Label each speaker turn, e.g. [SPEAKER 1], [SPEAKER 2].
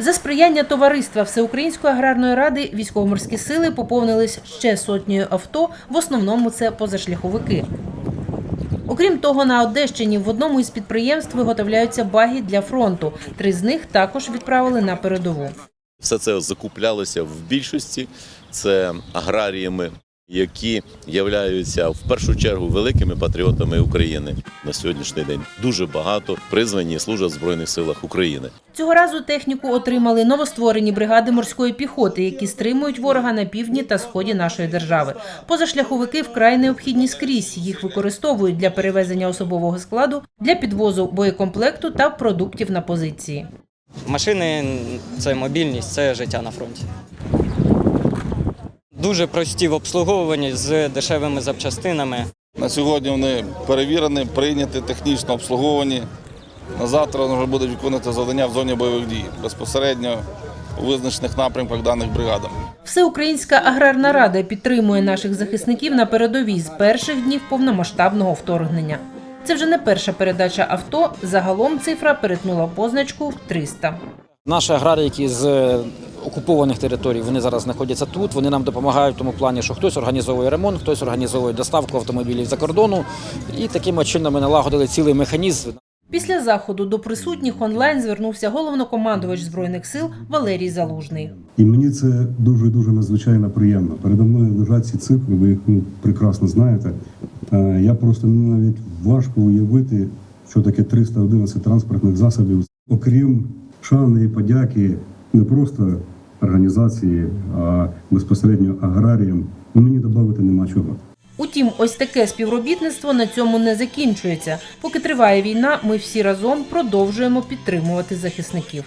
[SPEAKER 1] За сприяння товариства Всеукраїнської аграрної ради військово-морські сили поповнились ще сотнею авто. В основному це позашляховики. Окрім того, на Одещині в одному із підприємств виготовляються баги для фронту. Три з них також відправили на передову.
[SPEAKER 2] Все це закуплялося в більшості. Це аграріями, які являються в першу чергу великими патріотами України на сьогоднішній день. Дуже багато призвані служать в Збройних силах України.
[SPEAKER 1] Цього разу техніку отримали новостворені бригади морської піхоти, які стримують ворога на півдні та сході нашої держави. Позашляховики вкрай необхідні скрізь. Їх використовують для перевезення особового складу, для підвозу боєкомплекту та продуктів на позиції.
[SPEAKER 3] Машини це мобільність, це життя на фронті. Дуже прості в обслуговуванні з дешевими запчастинами.
[SPEAKER 4] На сьогодні вони перевірені, прийняті, технічно обслуговані. На завтра вони вже будуть виконувати завдання в зоні бойових дій безпосередньо у визначених напрямках даних бригадам.
[SPEAKER 1] Всеукраїнська аграрна рада підтримує наших захисників на передовій з перших днів повномасштабного вторгнення. Це вже не перша передача авто. Загалом цифра перетнула позначку 300.
[SPEAKER 5] Наші аграрії, які з окупованих територій, вони зараз знаходяться тут. Вони нам допомагають в тому плані, що хтось організовує ремонт, хтось організовує доставку автомобілів за кордону. І таким чином ми налагодили цілий механізм.
[SPEAKER 1] Після заходу до присутніх онлайн звернувся головнокомандувач збройних сил Валерій Залужний.
[SPEAKER 6] І мені це дуже дуже надзвичайно приємно. Передо мною лежать ці цифри, ви їх ну, прекрасно знаєте. Е, Я просто мені навіть важко уявити, що таке 311 транспортних засобів. Окрім шани і подяки не просто організації, а безпосередньо аграріям. Ну, Мені додати нема чого.
[SPEAKER 1] Утім, ось таке співробітництво на цьому не закінчується. Поки триває війна, ми всі разом продовжуємо підтримувати захисників.